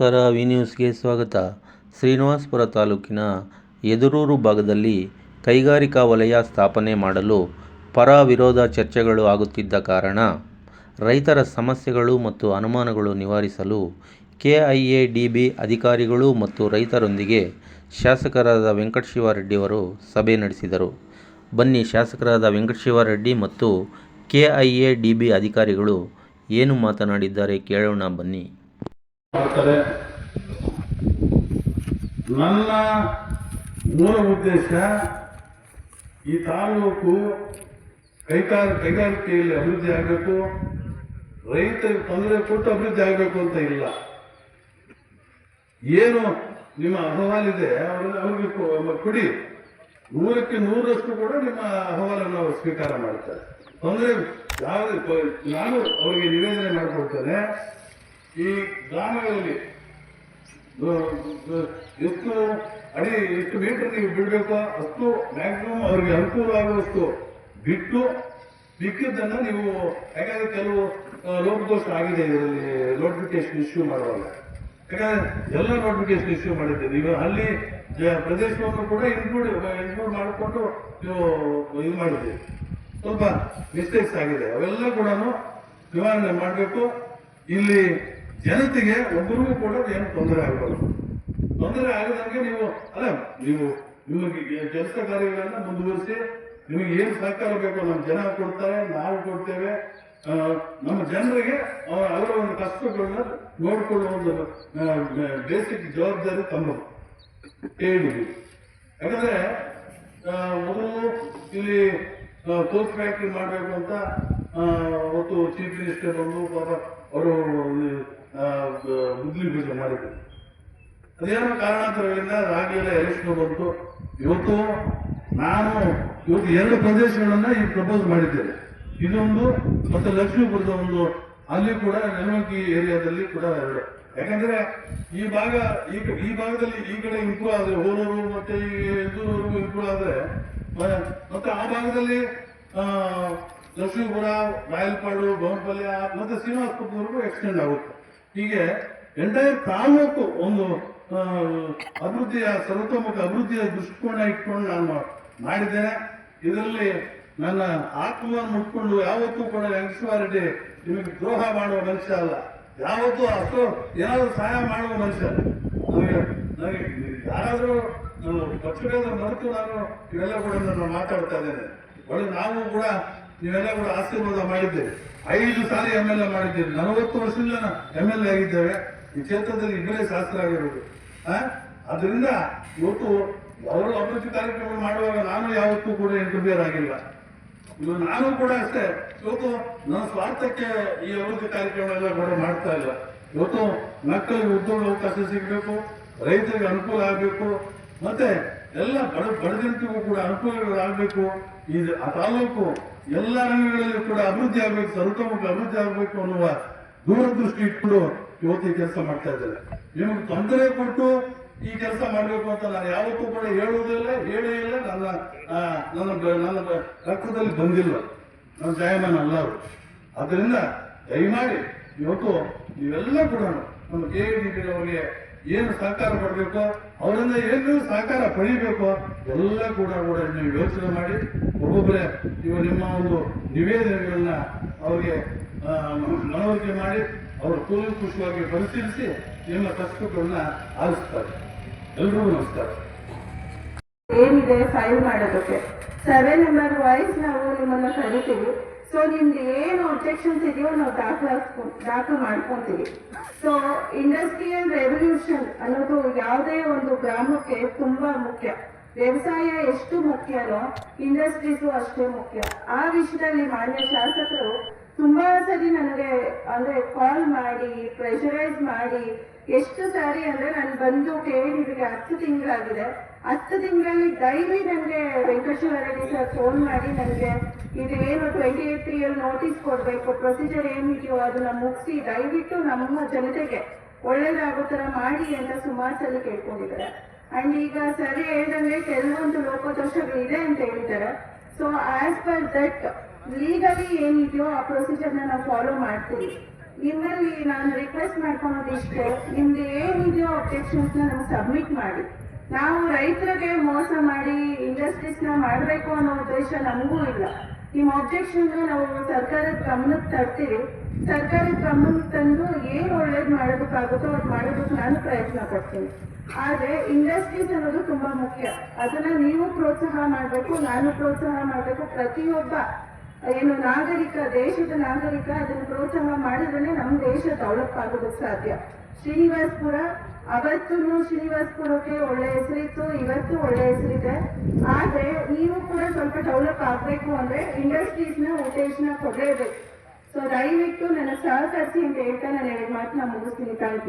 ನಮಸ್ಕಾರ, ವಿ ನ್ಯೂಸ್ಗೆ ಸ್ವಾಗತ. ಶ್ರೀನಿವಾಸಪುರ ತಾಲೂಕಿನ ಎದುರೂರು ಭಾಗದಲ್ಲಿ ಕೈಗಾರಿಕಾ ವಲಯ ಸ್ಥಾಪನೆ ಮಾಡಲು ಪರ ವಿರೋಧ ಚರ್ಚೆಗಳು ಆಗುತ್ತಿದ್ದ ಕಾರಣ ರೈತರ ಸಮಸ್ಯೆಗಳು ಮತ್ತು ಅನುಮಾನಗಳು ನಿವಾರಿಸಲು ಕೆಐಎಡಿಬಿ ಅಧಿಕಾರಿಗಳು ಮತ್ತು ರೈತರೊಂದಿಗೆ ಶಾಸಕರಾದ ವೆಂಕಟಶಿವರೆಡ್ಡಿಯವರು ಸಭೆ ನಡೆಸಿದರು. ಬನ್ನಿ, ಶಾಸಕರಾದ ವೆಂಕಟಶಿವರೆಡ್ಡಿ ಮತ್ತು ಕೆಐಎಡಿಬಿ ಅಧಿಕಾರಿಗಳು ಏನು ಮಾತನಾಡಿದ್ದಾರೆ ಕೇಳೋಣ ಬನ್ನಿ. ಮಾಡ್ತಾರೆ. ನನ್ನ ಮೂಲ ಉದ್ದೇಶ ಈ ತಾಲೂಕು ಕೈಗಾರ, ಕೈಗಾರಿಕೆಯಲ್ಲಿ ಅಭಿವೃದ್ಧಿ ಆಗಬೇಕು, ರೈತರಿಗೆ ತೊಂದರೆ ಕೊಟ್ಟು ಅಭಿವೃದ್ಧಿ ಆಗಬೇಕು ಅಂತ ಇಲ್ಲ. ಏನು ನಿಮ್ಮ ಅಹವಾಲಿದೆ ಅವ್ರಿಗೆ ಕೊಡಿ. ನೂರಕ್ಕೆ ನೂರಷ್ಟು ಕೂಡ ನಿಮ್ಮ ಅಹವಾಲನ್ನು ಅವರು ಸ್ವೀಕಾರ ಮಾಡ್ತಾರೆ. ತೊಂದರೆ ಯಾವ ನಾನು ಅವರಿಗೆ ನಿವೇದನೆ ಮಾಡಿಕೊಡ್ತೇನೆ. ಈ ಗ್ರಾಮಗಳಲ್ಲಿ ಎಷ್ಟು ಅಡಿ, ಎಷ್ಟು ಮೀಟರ್ ನೀವು ಬಿಡಬೇಕು, ಅಷ್ಟು ಮ್ಯಾಕ್ಸಿಮಮ್ ಅವರಿಗೆ ಅನುಕೂಲ ಆಗುವಷ್ಟು ಬಿಟ್ಟು ಬಿಕ್ಕಿದ್ದನ್ನು ನೀವು ಯಾಕಂದ್ರೆ ಕೆಲವು ಲೋಪದೋಷ ಆಗಿದೆ ಇದರಲ್ಲಿ ನೋಟಿಫಿಕೇಶನ್ ಇಶ್ಯೂ ಮಾಡುವಾಗ. ಯಾಕಂದ್ರೆ ಎಲ್ಲ ನೋಟಿಫಿಕೇಶನ್ ಇಶ್ಯೂ ಮಾಡಿದ್ದೀವಿ. ನೀವು ಅಲ್ಲಿ ಪ್ರದೇಶವನ್ನು ಕೂಡ ಇನ್ಕ್ಲೂಡ್ ಇನ್ಕ್ಲೂಡ್ ಮಾಡಿಕೊಂಡು ನೀವು ಇದು ಮಾಡಿದ್ದೀವಿ ಸ್ವಲ್ಪ ಮಿಸ್ಟೇಕ್ಸ್ ಆಗಿದೆ. ಅವೆಲ್ಲ ಕೂಡ ನಿವಾರಣೆ ಮಾಡಬೇಕು. ಇಲ್ಲಿ ಜನತೆಗೆ ಒಬ್ಬರಿಗೂ ಕೂಡ ಏನು ತೊಂದರೆ ಆಗಬಾರ್ದು ತೊಂದರೆ ಆಗದಂಗೆ ನೀವು, ಅಲ್ಲ, ನೀವು, ನಿಮಗೆ ಕೆಲಸ ಕಾರ್ಯಗಳನ್ನ ಮುಂದುವರಿಸಿ, ನಿಮಗೆ ಏನು ಸಹಕಾರ ಬೇಕೋ ನಮ್ಮ ಜನ ಕೊಡ್ತಾರೆ, ನಾವು ಕೊಡ್ತೇವೆ. ನಮ್ಮ ಜನರಿಗೆ ಅವ- ಅವರ ಒಂದು ಕಷ್ಟಗಳನ್ನ ನೋಡಿಕೊಳ್ಳುವ ಒಂದು ಬೇಸಿಕ್ ಜವಾಬ್ದಾರಿ ತಮ್ಮ ಹೇಳಿದ್ವಿ ಯಾಕಂದ್ರೆ ಮೊದಲು ಇಲ್ಲಿ ಕೋಚ್ ಫ್ಯಾಕ್ಟ್ರಿ ಮಾಡಬೇಕು ಅಂತ ಅವತ್ತು ಚೀಫ್ ಮಿನಿಸ್ಟರ್ ಬಂದು ಪಾಪ ಅವರು ಮುದ್ಲಿ ಪೂಜೆ ಮಾಡಿದ್ರು. ಅದೇನೋ ಕಾರಣಾಂತರಗಳಿಂದ ಆಗಲಿಲ್ಲ ಎಲೆಕ್ಷನ್ ಬಂತು. ಇವತ್ತು ನಾನು ಇವತ್ತು ಎರಡು ಪ್ರದೇಶಗಳನ್ನು ಈ ಪ್ರಪೋಸ್ ಮಾಡಿದ್ದೇನೆ. ಇದೊಂದು ಮತ್ತೆ ಲಕ್ಷ್ಮೀಪುರದ ಒಂದು, ಅಲ್ಲಿ ಕೂಡ ನೆಲಮಕ್ಕಿ ಏರಿಯಾದಲ್ಲಿ ಕೂಡ ಎರಡು. ಯಾಕಂದ್ರೆ ಈ ಭಾಗ, ಈ ಈ ಭಾಗದಲ್ಲಿ ಈ ಕಡೆ ಇಂಪ್ರೂವ್ ಆದರೆ ಹೋಲೂರು ಮತ್ತೆ ಈ ಇಂಪ್ರೂವ್ ಆದರೆ ಮತ್ತೆ ಆ ಭಾಗದಲ್ಲಿ ಬಾಯಲ್ಪಾಡು ರಾಯಲ್ಪಾಡು ಮತ್ತು ಮತ್ತೆ ಶ್ರೀನಿವಾಸಪುರವರೆಗೂ ಎಕ್ಸ್ಟೆಂಡ್ ಆಗುತ್ತೆ. ಹೀಗೆ ಎಂಟೈರ್ ತಾಲೂಕು ಒಂದು ಅಭಿವೃದ್ಧಿಯ, ಸರ್ವತೋಮುಖ ಅಭಿವೃದ್ಧಿಯ ದೃಷ್ಟಿಕೋನ ಇಟ್ಕೊಂಡು ನಾನು ಮಾಡಿದ್ದೇನೆ. ಇದರಲ್ಲಿ ನನ್ನ ಆತ್ಮವನ್ನು ಮುಟ್ಕೊಂಡು ಯಾವತ್ತೂ ಕೂಡ ವೆಂಕಟೇಶ್ವರರೆಡ್ಡಿ ನಿಮಗೆ ದ್ರೋಹ ಮಾಡುವ ಮನುಷ್ಯ ಅಲ್ಲ. ಯಾವತ್ತೂ ಅಷ್ಟು ಏನಾದರೂ ಸಹಾಯ ಮಾಡುವ ಮನುಷ್ಯ ನನಗೆ ನನಗೆ ಯಾರಾದರೂ ಪಕ್ಷಗಳ ಮರೆತು ನಾನು ಇವೆಲ್ಲ ಕೂಡ ನಾನು ಮಾತಾಡ್ತಾ ಇದ್ದೇನೆ. ಒಳ್ಳೆ ನಾವು ಕೂಡ ನೀವೆಲ್ಲ ಕೂಡ ಆಶೀರ್ವಾದ ಮಾಡಿದ್ದೇವೆ ಐದು ಸಾರಿ ಎಂ ಎಲ್ ಎ ಮಾಡಿದ್ದೇವೆ ನಲವತ್ತು ವರ್ಷದಿಂದ ಎಂ ಎಲ್ ಎ ಆಗಿದ್ದೇವೆ. ಈ ಕ್ಷೇತ್ರದಲ್ಲಿ ಇಬ್ಬರೇ ಶಾಸ್ತ್ರ ಆಗಿರೋದು? ಅದರಿಂದ ಇವತ್ತು ಅವರು ಅಭಿವೃದ್ಧಿ ಕಾರ್ಯಕ್ರಮ ಮಾಡುವಾಗ ನಾನು ಯಾವತ್ತೂ ಕೂಡ ಇಂಟರ್ಫಿಯರ್ ಆಗಿಲ್ಲ. ಇನ್ನು ನಾನು ಕೂಡ ಅಷ್ಟೇ. ಇವತ್ತು ನನ್ನ ಸ್ವಾರ್ಥಕ್ಕೆ ಈ ಅಭಿವೃದ್ಧಿ ಕಾರ್ಯಕ್ರಮ ಎಲ್ಲ ಕೂಡ ಮಾಡ್ತಾ ಇಲ್ಲ. ಇವತ್ತು ಮಕ್ಕಳಿಗೆ ಉದ್ಯೋಗ ಅವಕಾಶ ಸಿಗಬೇಕು, ರೈತರಿಗೆ ಅನುಕೂಲ ಆಗಬೇಕು. ಮತ್ತೆ ಎಲ್ಲ ಬಡ, ಬಡಜನತೆಗೂ ಕೂಡ ಅನುಕೂಲಗಳಾಗಬೇಕು. ಈ ಆ ತಾಲೂಕು ಎಲ್ಲ ರಂಗಗಳಲ್ಲಿ ಕೂಡ ಅಭಿವೃದ್ಧಿ ಆಗಬೇಕು, ಸರ್ವತೋಮುಖ ಅಭಿವೃದ್ಧಿ ಆಗಬೇಕು ಅನ್ನುವ ದೂರದೃಷ್ಟಿ ಇಟ್ಟು ಈ ಕೆಲಸ ಮಾಡ್ತಾ ಇದ್ದಾರೆ. ನಿಮಗೆ ತೊಂದರೆ ಕೊಟ್ಟು ಈ ಕೆಲಸ ಮಾಡಬೇಕು ಅಂತ ನಾನು ಯಾವತ್ತೂ ಕೂಡ ಹೇಳುವುದಿಲ್ಲ ಹೇಳೇ ಇಲ್ಲ. ನನ್ನ ನನ್ನ ನನ್ನ ರಕ್ತದಲ್ಲಿ ಬಂದಿಲ್ಲ. ನನ್ನ ಜಾಯಮಾನ ಅಲ್ಲ ಅವರು. ಅದರಿಂದ ದಯಮಾಡಿ ಇವತ್ತು ನೀವೆಲ್ಲ ಕೂಡ ನಮ್ಮ ಕೆ ಅವರಿಗೆ ಏನು ಸಹಕಾರ ಪಡಬೇಕು ಅವರಿಂದ ಏನು ಸಹಕಾರ ಪಡಿಬೇಕು? ಎಲ್ಲ ಕೂಡ ಕೂಡ ನೀವು ಯೋಚನೆ ಮಾಡಿ. ಒಬ್ಬೊಬ್ಬರೇ ಇವರು ನಿಮ್ಮ ಒಂದು ನಿವೇದನೆಗಳನ್ನ ಅವರಿಗೆ ಮನವರಿಕೆ ಮಾಡಿ, ಅವರು ಕೂಲಂಕುಷವಾಗಿ ಪರಿಶೀಲಿಸಿ ನಿಮ್ಮ ಕಷ್ಟಗಳನ್ನ ಆರಿಸ್ತಾರೆ ಎಲ್ರಿಗೂ ನಮಸ್ಕಾರ. ಏನಿದೆ ಫೈಲ್ ಮಾಡೋದಕ್ಕೆ? ಸರ್ವೆ ನಂಬರ್ ವಾಯ್ಸ್ ನಾವು ನಿಮ್ಮನ್ನ ಕರಿತೀವಿ. ಸೊ ನಿಮ್ದು ಏನು ಅಬ್ಜೆಕ್ಷನ್ಸ್ ಇದೆಯೋ ನಾವು ದಾಖಲಾಸ್ಕೊ ದಾಖಲು ಮಾಡ್ಕೊತೀವಿ. ಸೊ ಇಂಡಸ್ಟ್ರಿಯಲ್ ರೆವಲ್ಯೂಷನ್ ಅನ್ನೋದು ಯಾವುದೇ ಒಂದು ಗ್ರಾಮಕ್ಕೆ ತುಂಬಾ ಮುಖ್ಯ. ವ್ಯವಸಾಯ ಎಷ್ಟು ಮುಖ್ಯನೋ ಇಂಡಸ್ಟ್ರೀಸು ಅಷ್ಟೇ ಮುಖ್ಯ. ಆ ವಿಷಯದಲ್ಲಿ ಮಾನ್ಯ ಶಾಸಕರು ತುಂಬಾ ಸರಿ ನನಗೆ, ಅಂದ್ರೆ ಕಾಲ್ ಮಾಡಿ ಪ್ರೆಷರೈಸ್ ಮಾಡಿ, ಎಷ್ಟು ಸಾರಿ ಅಂದ್ರೆ ನಾನು ಬಂದು ಕೇಳಿದ್ರೆ ಹತ್ತು ತಿಂಗಳಾಗಿದೆ. ಹತ್ತು ತಿಂಗಳಲ್ಲಿ ಡೈಲಿ ನನಗೆ ವೆಂಕಟೇಶ್ವರ ರೆಡ್ಡಿ ಸರ್ ಫೋನ್ ಮಾಡಿ ನನಗೆ ಇದು ಏನು ಟ್ವೆಂಟಿ ಏಟ್ ತ್ರೀ ಅಲ್ಲಿ ನೋಟಿಸ್ ಕೊಡಬೇಕು ಪ್ರೊಸೀಜರ್ ಏನಿದೆಯೋ ಅದನ್ನ ಮುಗಿಸಿ, ದಯವಿಟ್ಟು ನಮ್ಮ ಜನತೆಗೆ ಒಳ್ಳೇದಾಗೋ ಥರ ಮಾಡಿ ಅಂತ ಸುಮಾರು ಸಲ ಕೇಳ್ಕೊಂಡಿದ್ದಾರೆ. ಅಂಡ್ ಈಗ ಸರಿ ಹೇಳ್ದಂಗೆ ಕೆಲವೊಂದು ಲೋಪದೋಷಗಳಿದೆ ಅಂತ ಹೇಳಿದ್ದಾರೆ. So as per that legally ಏನಿದೆಯೋ ಆ ಪ್ರೊಸೀಜರ್ನ ನಾವು ಫಾಲೋ ಮಾಡ್ತೀವಿ. ನಿಮ್ಮಲ್ಲಿ ನಾನು ರಿಕ್ವೆಸ್ಟ್ ಮಾಡ್ಕೊಳೋದಿಷ್ಟು, ನಿಮ್ದು ಏನಿದೆಯೋ ಅಬ್ಜೆಕ್ಷನ್ಸ್ ನಮ್ಗೆ ಸಬ್ಮಿಟ್ ಮಾಡಿ. ನಾವು ರೈತರಿಗೆ ಮೋಸ ಮಾಡಿ ಇಂಡಸ್ಟ್ರೀಸ್ನ ಮಾಡಬೇಕು ಅನ್ನೋ ಉದ್ದೇಶ ನಮಗೂ ಇಲ್ಲ. ನಿಮ್ಮ ಅಬ್ಜೆಕ್ಷನ್ ನಾವು ಸರ್ಕಾರದ ಗಮನಕ್ಕೆ ತರ್ತೀವಿ. ಸರ್ಕಾರದ ಗಮನಕ್ಕೆ ತಂದು ಏನು ಒಳ್ಳೇದು ಮಾಡೋದಕ್ಕಾಗುತ್ತೋ ಅದು ಮಾಡೋದಕ್ಕೆ ನಾನು ಪ್ರಯತ್ನ ಪಡ್ತೀನಿ. ಆದರೆ ಇಂಡಸ್ಟ್ರೀಸ್ ಅನ್ನೋದು ತುಂಬಾ ಮುಖ್ಯ. ಅದನ್ನ ನೀವು ಪ್ರೋತ್ಸಾಹ ಮಾಡಬೇಕು, ನಾನು ಪ್ರೋತ್ಸಾಹ ಮಾಡಬೇಕು. ಪ್ರತಿಯೊಬ್ಬ, ಏನು ನಾಗರಿಕ, ದೇಶದ ನಾಗರಿಕ ಅದನ್ನು ಪ್ರೋತ್ಸಾಹ ಮಾಡಿದ್ರೆ ನಮ್ಮ ದೇಶ ಡೆವಲಪ್ ಆಗೋದಕ್ಕೆ ಸಾಧ್ಯ. ಶ್ರೀನಿವಾಸ್ಪುರ ಅವತ್ತು ಶ್ರೀನಿವಾಸ್ಪುರಕ್ಕೆ ಒಳ್ಳೆ ಹೆಸರಿತ್ತು ಇವತ್ತು ಒಳ್ಳೆ ಹೆಸರಿದೆ ಆದ್ರೆ ನೀವು ಕೂಡ ಸ್ವಲ್ಪ ಡೆವಲಪ್ ಆಗ್ಬೇಕು ಅಂದ್ರೆ ಇಂಡಸ್ಟ್ರೀಸ್ನ ಉತ್ತೇಜನ ಕೊಡಲೇಬೇಕು. ಸೊ ದಯವಿಟ್ಟು ನನ್ನ ಸಹಕರಿಸಿ ಅಂತ ಹೇಳ್ತಾ ನಾನು ಎರಡು ಮಾತನ್ನ ಮುಗಿಸ್ತೀನಿ. ಥ್ಯಾಂಕ್